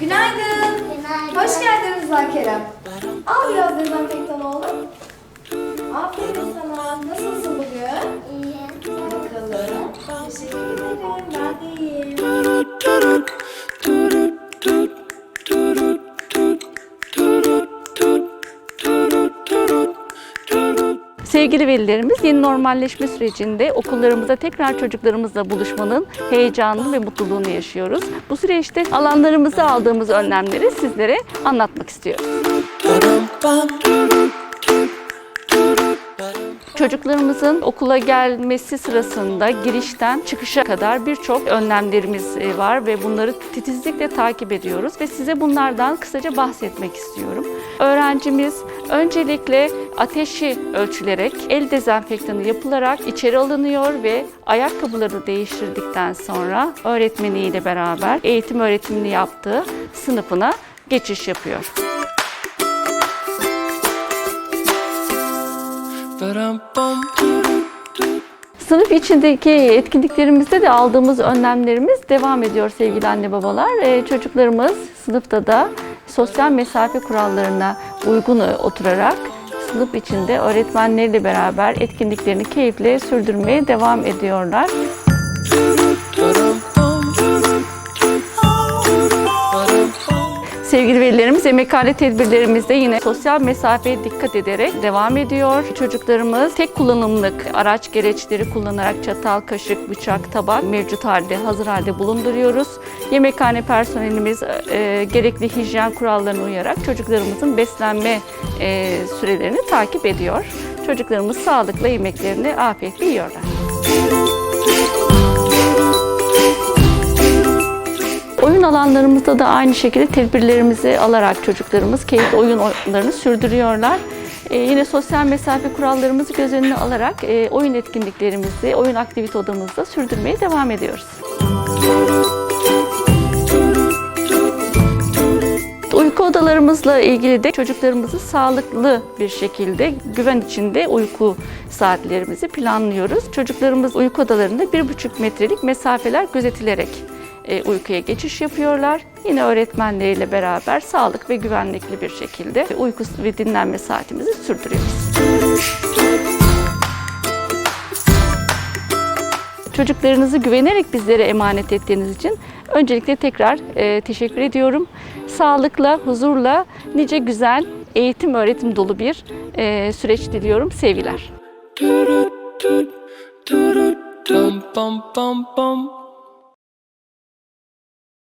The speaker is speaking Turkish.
Günaydın. Günaydın. Hoş geldin Rıza Kerem. Al biraz dezenfektan oğlum. Aferin sana. Nasılsın bugün? İyi. Bakalım. Teşekkür ederim. Ben de iyiyim. Sevgili velilerimiz yeni normalleşme sürecinde okullarımızda tekrar çocuklarımızla buluşmanın heyecanını ve mutluluğunu yaşıyoruz. Bu süreçte alanlarımızda aldığımız önlemleri sizlere anlatmak istiyorum. Çocuklarımızın okula gelmesi sırasında girişten çıkışa kadar birçok önlemlerimiz e, var ve bunları titizlikle takip ediyoruz ve size bunlardan kısaca bahsetmek istiyorum. Öğrencimiz öncelikle ateşi ölçülerek el dezenfektanı yapılarak içeri alınıyor ve ayakkabılarını değiştirdikten sonra öğretmeniyle beraber eğitim öğretimini yaptığı sınıfına geçiş yapıyor. Sınıf içindeki etkinliklerimizde de aldığımız önlemlerimiz devam ediyor sevgili anne babalar. Ee, çocuklarımız sınıfta da sosyal mesafe kurallarına uygun oturarak sınıf içinde öğretmenleriyle beraber etkinliklerini keyifle sürdürmeye devam ediyorlar. Sevgili velilerimiz yemekhane tedbirlerimizde yine sosyal mesafeye dikkat ederek devam ediyor. Çocuklarımız tek kullanımlık araç gereçleri kullanarak çatal, kaşık, bıçak, tabak mevcut halde, hazır halde bulunduruyoruz. Yemekhane personelimiz e, gerekli hijyen kurallarına uyarak çocuklarımızın beslenme e, sürelerini takip ediyor. Çocuklarımız sağlıklı yemeklerini afiyetle yiyorlar. Oyun alanlarımızda da aynı şekilde tedbirlerimizi alarak çocuklarımız keyifli oyun oyunlarını sürdürüyorlar. Ee, yine sosyal mesafe kurallarımızı göz önüne alarak e, oyun etkinliklerimizi oyun aktivite odamızda sürdürmeye devam ediyoruz. Uyku odalarımızla ilgili de çocuklarımızı sağlıklı bir şekilde güven içinde uyku saatlerimizi planlıyoruz. Çocuklarımız uyku odalarında bir buçuk metrelik mesafeler gözetilerek uykuya geçiş yapıyorlar. Yine öğretmenleriyle beraber sağlık ve güvenlikli bir şekilde uyku ve dinlenme saatimizi sürdürüyoruz. Çocuklarınızı güvenerek bizlere emanet ettiğiniz için öncelikle tekrar e, teşekkür ediyorum. Sağlıkla, huzurla, nice güzel, eğitim öğretim dolu bir e, süreç diliyorum. Sevgiler. Bum bum bum bum.